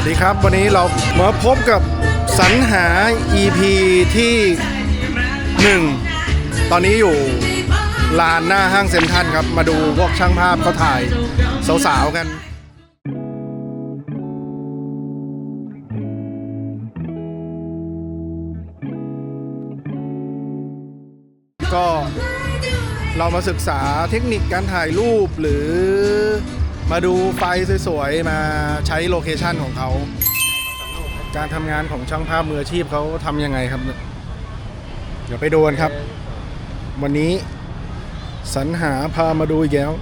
วัสดีครับ วันนี้เรามาพบกับสรรหา EP ที่ 1 ตอนนี้อยู่ลานหน้าห้างเซ็นทรัลครับ มาดูพวกช่างภาพเขาถ่ายสาวๆกันก็เรามาศึกษาเทคนิคการถ่ายรูปหรือ มาดูไฟสวยๆ มาใช้โลเคชันของเขา การทำงานของช่างภาพมืออาชีพเขาทำยังไงครับ เดี๋ยวไปดูกันครับ วันนี้สรรหาพามาดูอีกแล้ว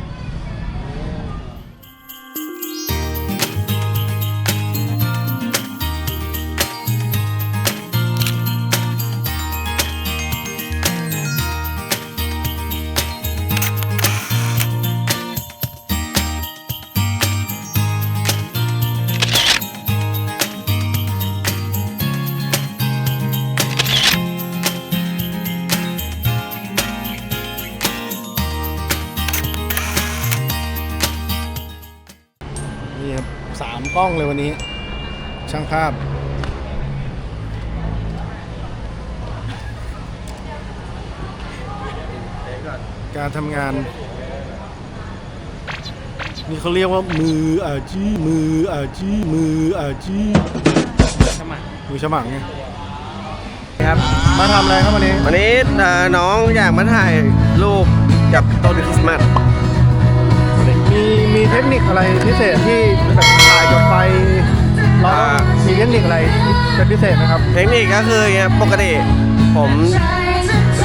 นี่ครับสามกล้องเลยวันนี้ ช่างภาพ การทำงาน นี่เขาเรียกว่ามืออาชีพมืออาชีพมืออาชีพมือฉมังไงครับมาทำอะไรครับวันนี้ วันนี้เอ่อน้องอยากมาถ่ายรูปกับต้นคริสต์มาสมีมีเทคนิคอะไรพิเศษที่แบบถ่ายกับไฟเราต้องมีเทคนิคอะไรเป็นพิเศษไหมครับ เทคนิคก็คืออย่างเงี้ยปกติผม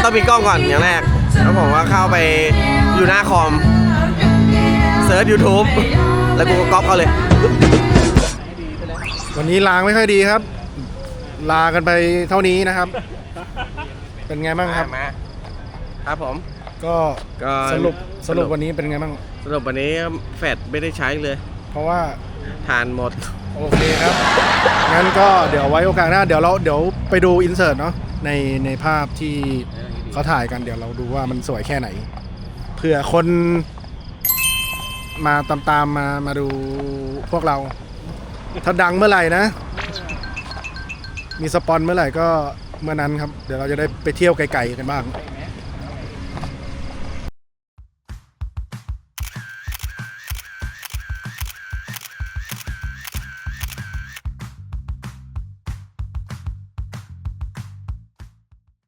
ต้องมีกล้องก่อนอย่างแรก แล้วผมก็เข้าไปอยู่หน้าคอมเซิร์ช YouTube แล้วกูก็ก๊อปเขาเลย วันนี้ลางไม่ค่อยดีครับ ลากันไปเท่านี้นะครับ เป็นไงบ้างครับ มา ครับผม ก็ก็สรุปสรุปสรุปวันนี้เป็นไงบ้าง สรุปวันนี้แฟดไม่ได้ใช้เลย เพราะว่าทานหมด โอเคครับ งั้นก็เดี๋ยวไว้โอกาสหน้าเดี๋ยวเราเดี๋ยวไปดูอินเสิร์ตเนาะในในภาพที่เขาถ่ายกันเดี๋ยวเราดูว่ามันสวยแค่ไหนเผื่อคนมาตามตามๆมามาดูพวกเรา ถ้าดังเมื่อไหร่นะ มีสปอนเมื่อไหร่ก็เมื่อนั้นครับ เดี๋ยวเราจะได้ไปเที่ยวไกลๆกันบ้าง